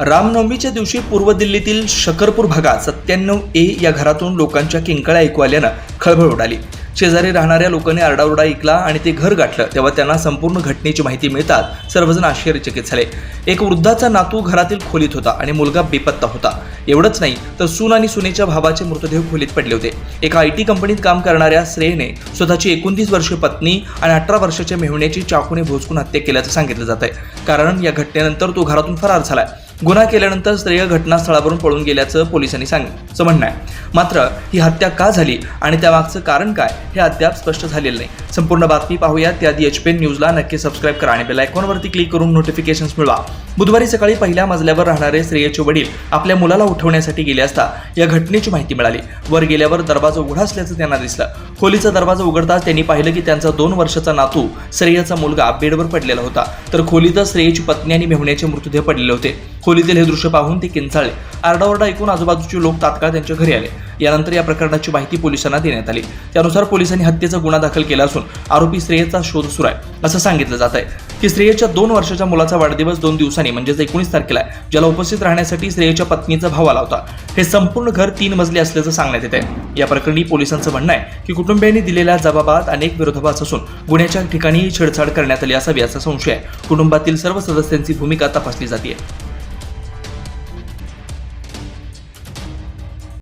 रामनवमीच्या दिवशी पूर्व दिल्लीतील शकरपूर भागात सत्त्याण्णव ए या घरातून लोकांच्या किंकाळ्या ऐकू आल्यानं खळबळ उडाली. शेजारी राहणाऱ्या लोकांनी आरडाओरडा ऐकला आणि ते घर गाठलं. तेव्हा त्यांना संपूर्ण घटनेची माहिती मिळतात सर्वजण आश्चर्यचकित झाले. एक वृद्धाचा नातू घरातील खोलीत होता आणि मुलगा बेपत्ता होता. एवढंच नाही तर सून आणि सुनेच्या भावाचे मृतदेह खोलीत पडले होते. एका आय टी कंपनीत काम करणाऱ्या श्रेयने स्वतःची एकोणतीस वर्षीय पत्नी आणि अठरा वर्षाच्या मेहुण्याची चाकूने भोसकून हत्या केल्याचं सांगितलं जात आहे कारण या घटनेनंतर तो घरातून फरार झालाय. गुन्हा केल्यानंतर श्रेय घटनास्थळावरून पळून गेल्याचं पोलिसांनी सांगितलं. म्हणणं आहे. मात्र ही हत्या का झाली आणि त्यामागचं कारण काय हे अद्याप स्पष्ट झालेलं नाही. संपूर्ण बातमी पाहूया त्याआधी एच पी एन न्यूजला नक्की सबस्क्राईब करा आणि बेल आयकॉनवरती क्लिक करून नोटिफिकेशन्स मिळवा. बुधवारी सकाळी पहिल्या मजल्यावर राहणारे श्रेयचे वडील आपल्या मुलाला उठवण्यासाठी गेले असता या घटनेची माहिती मिळाली. वर गेल्यावर दरवाजा उघडा असल्याचं त्यांना दिसलं. खोलीचा दरवाजा उघडताच त्यांनी पाहिलं की त्यांचा दोन वर्षाचा नातू श्रेयाचा मुलगा बेडवर पडलेला होता. तर खोलीतच श्रेयची पत्नी आणि मेहुण्याचे मृतदेह पडलेले होते. खोलीतील हे दृश्य पाहून ते किंचाळले. आरडाओरडा ऐकून आजूबाजूचे लोक तात्काळ त्यांच्या घरी आले. यानंतर या प्रकरणाची माहिती पोलिसांना देण्यात आली. त्यानुसार पोलिसांनी हत्येचा गुन्हा दाखल केला असून आरोपी श्रेयचा शोध सुरू आहे असं सांगितलं जात आहे. की श्रेयच्या दोन वर्षाच्या मुलाचा वाढदिवस दोन दिवसांनी म्हणजेच एकोणीस तारखेला आहे, ज्याला उपस्थित राहण्यासाठी श्रेयच्या पत्नीचा भाव आला होता. हे संपूर्ण घर तीन मजले असल्याचं सांगण्यात येत आहे. या प्रकरणी पोलिसांचं म्हणणं आहे की कुटुंबियांनी दिलेल्या जबाबात अनेक विरोधाभास असून गुन्ह्याच्या ठिकाणी छेडछाड करण्यात आली असावी असा संशय आहे. कुटुंबातील सर्व सदस्यांची भूमिका तपासली जाते